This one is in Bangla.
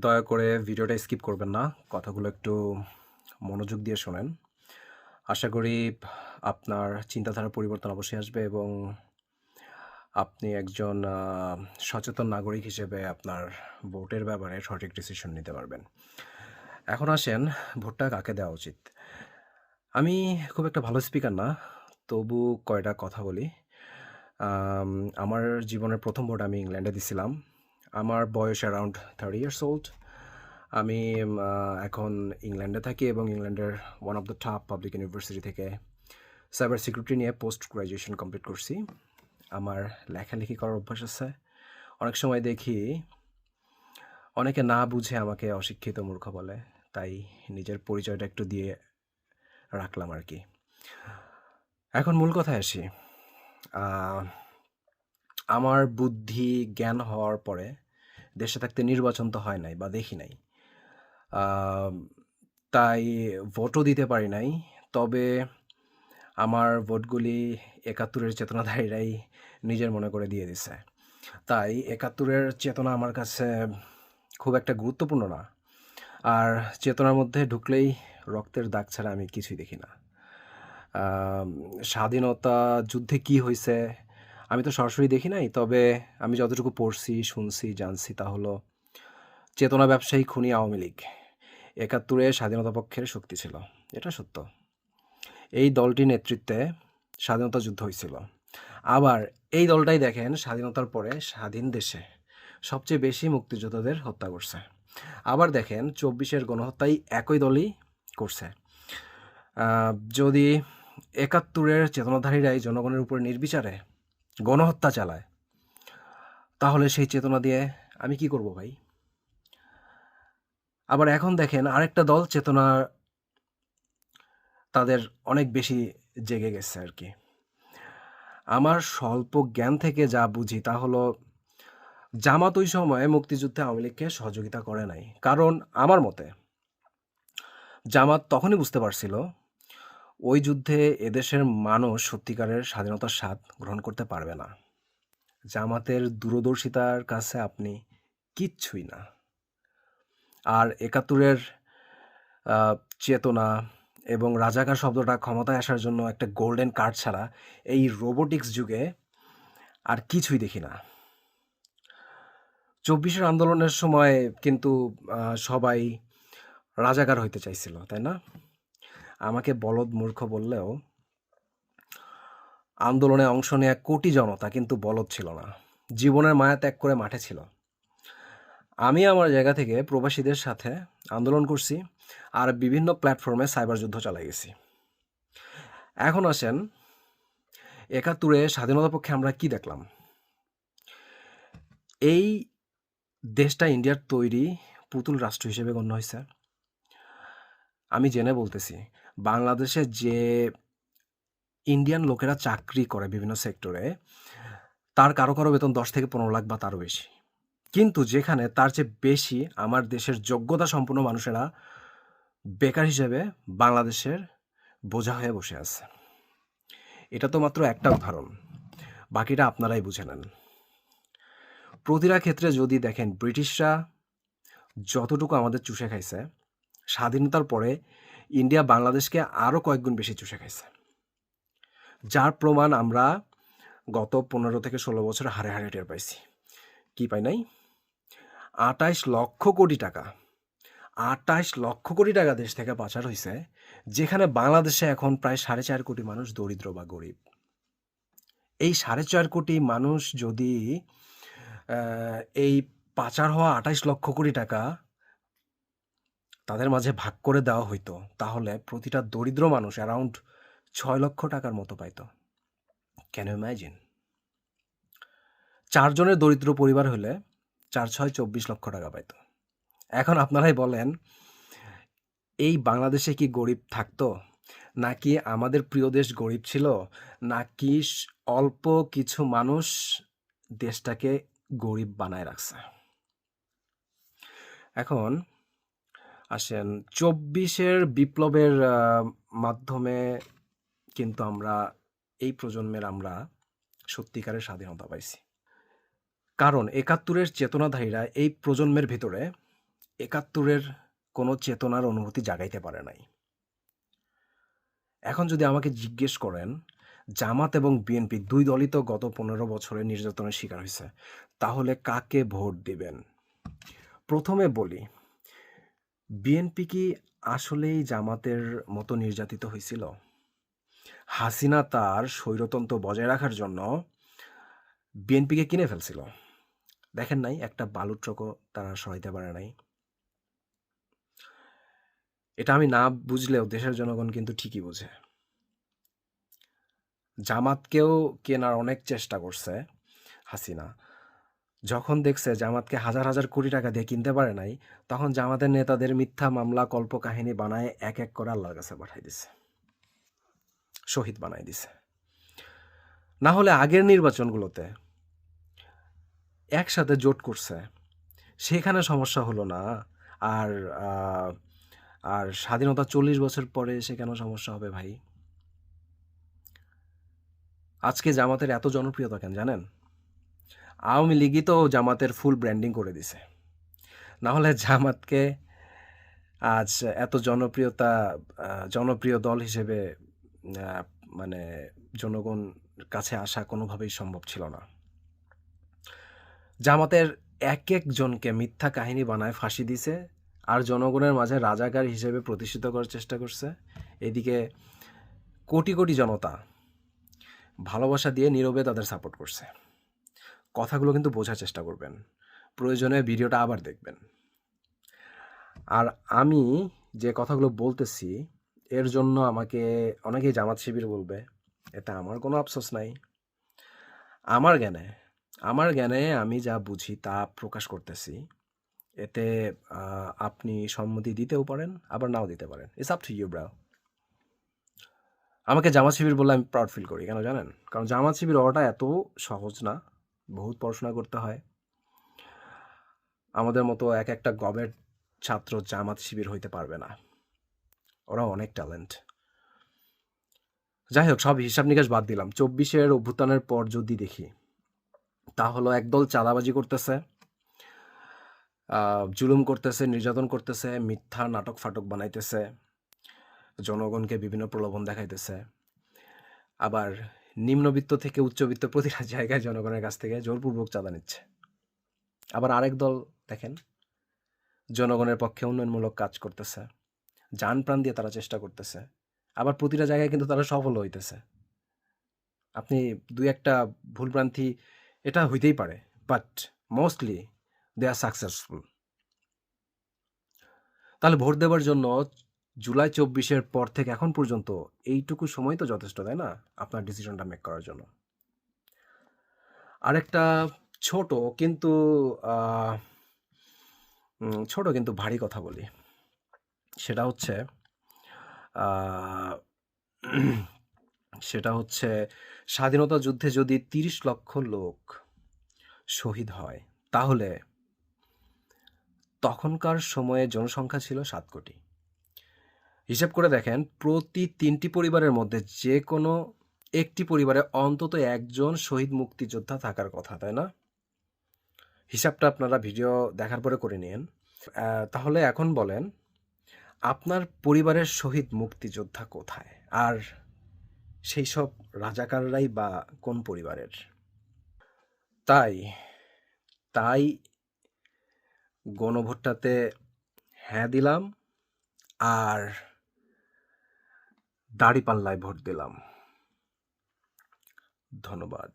দয়া করে ভিডিওটা স্কিপ করবেন না, কথাগুলো একটু মনোযোগ দিয়ে শোনেন। আশা করি আপনার চিন্তাধারার পরিবর্তন অবশ্যই আসবে এবং আপনি একজন সচেতন নাগরিক হিসেবে আপনার ভোটের ব্যাপারে সঠিক ডিসিশন নিতে পারবেন। এখন আসেন, ভোটটা কাকে দেওয়া উচিত? আমি খুব একটা ভালো স্পিকার না, তবু কয়টা কথা বলি। আমার জীবনের প্রথম ভোট আমি ইংল্যান্ডে দিছিলাম। আমার বয়স অ্যারাউন্ড থার্টি ইয়ার্স ওল্ড আমি এখন ইংল্যান্ডে থাকি এবং ইংল্যান্ডের one of the top public university থেকে সাইবার সিকিউরিটি নিয়ে পোস্ট গ্র্যাজুয়েশন কমপ্লিট করছি। আমার লেখালেখি করার অভ্যাস আছে। অনেক সময় দেখি অনেকে না বুঝে আমাকে অশিক্ষিত মূর্খ বলে, তাই নিজের পরিচয়টা একটু দিয়ে রাখলাম আর কি। এখন মূল কথায় আসি। আমার বুদ্ধি জ্ঞান হওয়ার পরে দেশে থাকতে নির্বাচন তো হয় নাই বা দেখি নাই। তাই ভোটও দিতে পারি নাই। তবে আমার ভোটগুলি একাত্তরের চেতনাধারীরাই নিজের মনে করে দিয়ে দিছে। তাই একাত্তরের চেতনা আমার কাছে খুব একটা গুরুত্বপূর্ণ না। আর চেতনার মধ্যে ঢুকলেই রক্তের দাগ ছাড়া আমি কিছুই দেখি না। স্বাধীনতা যুদ্ধে কি হয়েছে আমি তো সরাসরি দেখি নাই, তবে আমি যতটুকু পড়ছি, শুনছি, জানছি তা হলো চেতনা ব্যবসায়ী খুনি আওয়ামী লীগ। একাত্তরে স্বাধীনতা পক্ষের শক্তি ছিল। এটা সত্য। এই দলটির নেতৃত্বে স্বাধীনতা যুদ্ধ হয়েছিল। আবার এই দলটাই দেখেন স্বাধীনতার পরে স্বাধীন দেশে সবচেয়ে বেশি মুক্তিযোদ্ধাদের হত্যা করছে। আবার দেখেন চব্বিশের গণহত্যাই একই দলই করছে। যদি একাত্তরের চেতনাধারীরাই জনগণের উপর নির্বিচারে গণহত্যা চালায়। তাহলে সেই চেতনা দিয়ে আমি কি করব ভাই? আবার এখন দেখেন আরেকটা দল চেতনা তাদের অনেক বেশি জেগে গেছে আর কি। আমার স্বল্প জ্ঞান থেকে যা বুঝি তা হলো, জামাত ওই সময়ে মুক্তিযুদ্ধে আওয়ামী লীগকে সহযোগিতা করে নাই। কারণ আমার মতে, জামাত তখনই বুঝতে পারছিল ওই যুদ্ধে এদেশের মানুষ সত্যিকারের স্বাধীনতার স্বাদ গ্রহণ করতে পারবে না। জামাতের দূরদর্শিতার কাছে আপনি কিচ্ছুই না। আর একাত্তরের চেতনা এবং রাজাকার শব্দটা ক্ষমতায় আসার জন্য একটা গোল্ডেন কার্ড ছাড়া এই রোবোটিক্স যুগে আর কিছুই দেখি না। চব্বিশের আন্দোলনের সময় কিন্তু সবাই রাজাকার হইতে চাইছিল, তাই না? আমাকে বলদ মূর্খ বললেও আন্দোলনে অংশ নেয়া কোটি জনতা কিন্তু বলদ ছিল না। জীবনের মায়া ত্যাগ করে মাঠে ছিল। আমি আমার জায়গা থেকে প্রবাসীদের সাথে আন্দোলন করছি আর বিভিন্ন প্ল্যাটফর্মে সাইবার যুদ্ধ চালাই গেছি। এখন আসেন, একাত্তরে স্বাধীনতার পক্ষে আমরা কি দেখলাম? এই দেশটা ইন্ডিয়ার তৈরি পুতুল রাষ্ট্র হিসেবে গণ্য হয়েছে আমি জেনে বলতেছি বাংলাদেশে যে ইন্ডিয়ান লোকেরা চাকরি করে বিভিন্ন সেক্টরে তার কারও কারও বেতন দশ থেকে পনেরো লাখ বা তারও বেশি। কিন্তু যেখানে তার চেয়ে বেশি আমার দেশের যোগ্যতা সম্পন্ন মানুষেরা বেকার হিসেবে বাংলাদেশের বোঝা হয়ে বসে আছে। এটা তো মাত্র একটা উদাহরণ। বাকিটা আপনারাই বুঝে নেন। প্রতিটা ক্ষেত্রে যদি দেখেন ব্রিটিশরা যতটুকু আমাদের চুষে খাইছে, স্বাধীনতার পরে ইন্ডিয়া বাংলাদেশকে আরও কয়েকগুণ বেশি চুষে খাইছে। যার প্রমাণ আমরা গত পনেরো থেকে ষোলো বছর হারে হারে টের পাইছি। কি পাই নাই? আটাইশ লক্ষ কোটি টাকা, আটাইশ লক্ষ কোটি টাকা দেশ থেকে পাচার হয়েছে যেখানে বাংলাদেশে এখন প্রায় সাড়ে চার কোটি মানুষ দরিদ্র বা গরিব। এই সাড়ে চার কোটি মানুষ যদি এই পাচার হওয়া আটাইশ লক্ষ কোটি টাকা তাদের মাঝে ভাগ করে দেওয়া হইতো, তাহলে প্রতিটা দরিদ্র মানুষ অ্যারাউন্ড ছয় লক্ষ টাকার মতো পাইতো। ক্যান ইমাজিন চারজনের দরিদ্র পরিবার হলে চার ছয় চব্বিশ লক্ষ টাকা পাইতো। এখন আপনারাই বলেন, এই বাংলাদেশে কি গরিব থাকতো? নাকি আমাদের প্রিয় দেশ গরিব ছিল? নাকি অল্প কিছু মানুষ দেশটাকে গরিব বানায় রাখছে? এখন আসেন। চব্বিশের বিপ্লবের মাধ্যমে কিন্তু আমরা, এই প্রজন্মের আমরা সত্যিকারের স্বাধীনতা পাইছি। কারণ একাত্তরের চেতনাধারীরা এই প্রজন্মের ভিতরে একাত্তরের কোনো চেতনার অনুভূতি জাগাইতে পারে নাই। এখন যদি আমাকে জিজ্ঞেস করেন, জামাত এবং বিএনপি দুই দলই তো গত পনেরো বছরে নির্যাতনের শিকার হয়েছে তাহলে কাকে ভোট দিবেন? প্রথমে বলি বিএনপি কি আসলেই জামাতের মতো নির্যাতিত হয়েছিল? হাসিনা তার স্বৈরতন্ত্র বজায় রাখার জন্য বিএনপিকে কিনে ফেলছিল। দেখেন নাই, একটা বালুর ট্রকও তারা সরাইতে পারে নাই। এটা আমি না বুঝলেও দেশের জনগণ কিন্তু ঠিকই বোঝে। জামাতকেও কেনার অনেক চেষ্টা করছে হাসিনা। যখন দেখছে জামাতকে হাজার হাজার কোটি টাকা দিয়ে কিনতে পারে নাই, তখন জামাতের নেতাদের মিথ্যা মামলা, কল্পকাহিনী বানায় এক এক করে আল্লাহর কাছে পাঠাই দিছে। শহীদ বানাই দিছে। না হলে আগের নির্বাচনগুলোতে একসাথে জোট করছে, সেখানে সমস্যা হলো না। আর আর স্বাধীনতা চল্লিশ বছর পরে এসে কেন সমস্যা হবে ভাই? আজকে জামাতের এত জনপ্রিয়তা কেন জানেন? আওয়ামী লীগই তো জামাতের ফুল ব্র্যান্ডিং করে দিছে। না হলে জামাতকে আজ এত জনপ্রিয়তা জনপ্রিয় দল হিসেবে মানে জনগণ কাছে আসা কোনোভাবেই সম্ভব ছিল না। জামাতের এক একজনকে মিথ্যা কাহিনী বানায় ফাঁসি দিছে আর জনগণের মাঝে রাজাকার হিসেবে প্রতিষ্ঠিত করার চেষ্টা করছে। এদিকে কোটি কোটি জনতা ভালোবাসা দিয়ে নীরবে তাদের সাপোর্ট করছে। কথাগুলো কিন্তু বোঝার চেষ্টা করবেন। প্রয়োজনে ভিডিওটা আবার দেখবেন। আর আমি যে কথাগুলো বলতেছি, এর জন্য আমাকে অনেকেই জামাত শিবির বলবে, এতে আমার কোনো আফসোস নাই। আমার জ্ঞানে আমার জ্ঞানে আমি যা বুঝি তা প্রকাশ করতেছি। এতে আপনি সম্মতি দিতেও পারেন, আবার নাও দিতে পারেন। It's up to you bro আমাকে জামাত শিবির বললে আমি প্রাউড ফিল করি, কেন জানেন? কারণ জামাত শিবির হওয়াটা এত সহজ না। বহুত পড়াশোনা করতে হয়। আমাদের মতো এক একটা গবের ছাত্র জামাত শিবির হইতে পারবে না। ওরা অনেক ট্যালেন্ট যাই হোক, সব হিসাব নিকাশ বাদ দিলাম। চব্বিশের অভ্যুত্থানের পর যদি দেখি তা হলো একদল চাঁদাবাজি করতেছে জুলুম করতেছে, নির্যাতন করতেছে, মিথ্যা নাটক ফাটক বানাইতেছে, জনগণকে বিভিন্ন প্রলোভন দেখাইতেছে। আবার নিম্নবিত্ত থেকে উচ্চবিত্ত প্রতিটা জায়গায় জনগণের কাছ থেকে জোরপূর্বক চাঁদা নিচ্ছে। আবার আরেক দল, দেখেন, জনগণের পক্ষে উন্নয়নমূলক কাজ করতেছে। যান প্রাণ দিয়ে তারা চেষ্টা করতেছে। আবার প্রতিটা জায়গায় কিন্তু তারা সফল হইতেছে। আপনি দুই একটা ভুলভ্রান্তি, এটা হইতেই পারে but mostly they are successful তাহলে ভোট দেওয়ার জন্য জুলাই চব্বিশের পর থেকে এখন পর্যন্ত এইটুকু সময় তো যথেষ্ট, তাই না? আপনার ডিসিশনটা মেক করার জন্য। আরেকটা ছোট কিন্তু ছোট কিন্তু ভারী কথা বলি। সেটা হচ্ছে সেটা হচ্ছে স্বাধীনতা যুদ্ধে যদি তিরিশ লক্ষ লোক শহীদ হয়, তাহলে তখনকার সময়ে জনসংখ্যা ছিল সাত কোটি। হিসাব করে দেখেন, প্রতি তিনটি পরিবারের মধ্যে যে কোনো একটি পরিবারে অন্তত একজন শহীদ মুক্তিযোদ্ধা থাকার কথা, তাই না? হিসাবটা আপনারা ভিডিও দেখার পরে করে নিন। তাহলে এখন বলেন, আপনার পরিবারের শহীদ মুক্তিযোদ্ধা কোথায়? আর সেই সব রাজাকাররাই বা কোন পরিবারের? তাই তাই গণভোটটাতে হ্যাঁ দিলাম, আর দাড়িপাল্লায় ভোট দিলাম। ধন্যবাদ।